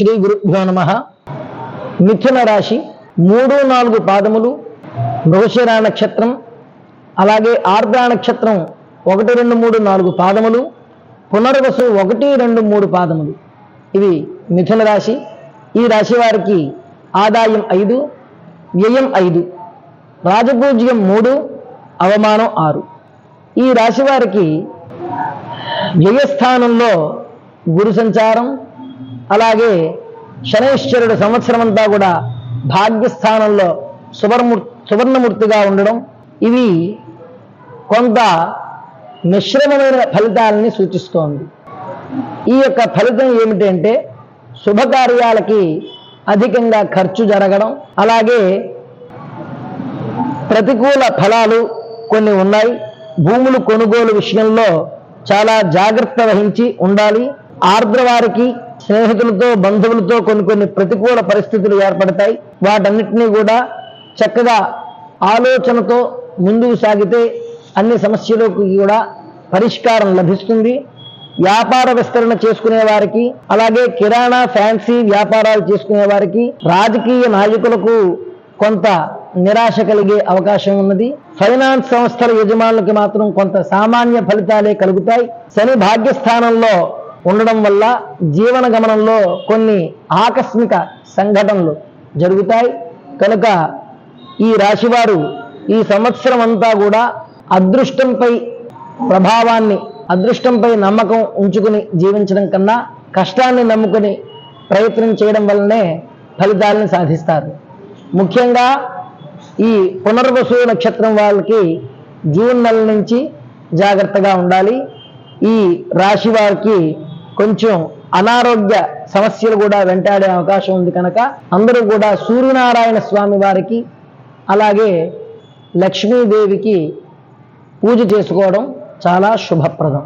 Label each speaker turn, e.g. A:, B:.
A: శ్రీ గురుభ్యో నమ. మిథున రాశి మూడు నాలుగు పాదములు మృగశిర నక్షత్రం అలాగే ఆర్ద్ర నక్షత్రం ఒకటి రెండు మూడు నాలుగు పాదములు పునర్వసు ఒకటి రెండు మూడు పాదములు. ఇవి మిథున రాశి. ఈ రాశి వారికి ఆదాయం ఐదు వ్యయం ఐదు రాజపూజ్యం మూడు అవమానం ఆరు. ఈ రాశి వారికి వ్యయస్థానంలో గురు సంచారం అలాగే శనైశ్వరుడు సంవత్సరం అంతా కూడా భాగ్యస్థానంలో సువర్ణమూర్ సువర్ణమూర్తిగా ఉండడం ఇవి కొంత మిశ్రమమైన ఫలితాలని సూచిస్తోంది. ఈ యొక్క ఫలితం ఏమిటంటే శుభకార్యాలకి అధికంగా ఖర్చు జరగడం అలాగే ప్రతికూల ఫలాలు కొన్ని ఉన్నాయి. భూములు కొనుగోలు విషయంలో చాలా జాగ్రత్త వహించి ఉండాలి. ఆర్ద్రవారికి స్నేహితులతో బంధువులతో కొన్ని కొన్ని ప్రతికూల పరిస్థితులు ఏర్పడతాయి. వాటన్నిటినీ కూడా చక్కగా ఆలోచనతో ముందుకు సాగితే అన్ని సమస్యలకు కూడా పరిష్కారం లభిస్తుంది. వ్యాపార విస్తరణ చేసుకునే వారికి అలాగే కిరాణా ఫ్యాన్సీ వ్యాపారాలు చేసుకునే వారికి రాజకీయ నాయకులకు కొంత నిరాశ కలిగే అవకాశం ఉన్నది. ఫైనాన్స్ సంస్థల యజమానులకి మాత్రం కొంత సామాన్య ఫలితాలే కలుగుతాయి. శని భాగ్యస్థానంలో ఉండడం వల్ల జీవన గమనంలో కొన్ని ఆకస్మిక సంఘటనలు జరుగుతాయి. కనుక ఈ రాశివారు ఈ సంవత్సరం అంతా కూడా అదృష్టంపై ప్రభావాన్ని అదృష్టంపై నమ్మకం ఉంచుకుని జీవించడం కన్నా కష్టాన్ని నమ్ముకుని ప్రయత్నం చేయడం వల్లనే ఫలితాలను సాధిస్తారు. ముఖ్యంగా ఈ పునర్వసు నక్షత్రం వాళ్ళకి జూన్ నెల నుంచి జాగ్రత్తగా ఉండాలి. ఈ రాశి వారికి కొంచెం అనారోగ్య సమస్యలు కూడా వెంటాడే అవకాశం ఉంది కనుక అందరూ కూడా సూర్యనారాయణ స్వామి వారికి అలాగే లక్ష్మీదేవికి పూజ చేసుకోవడం చాలా శుభప్రదం.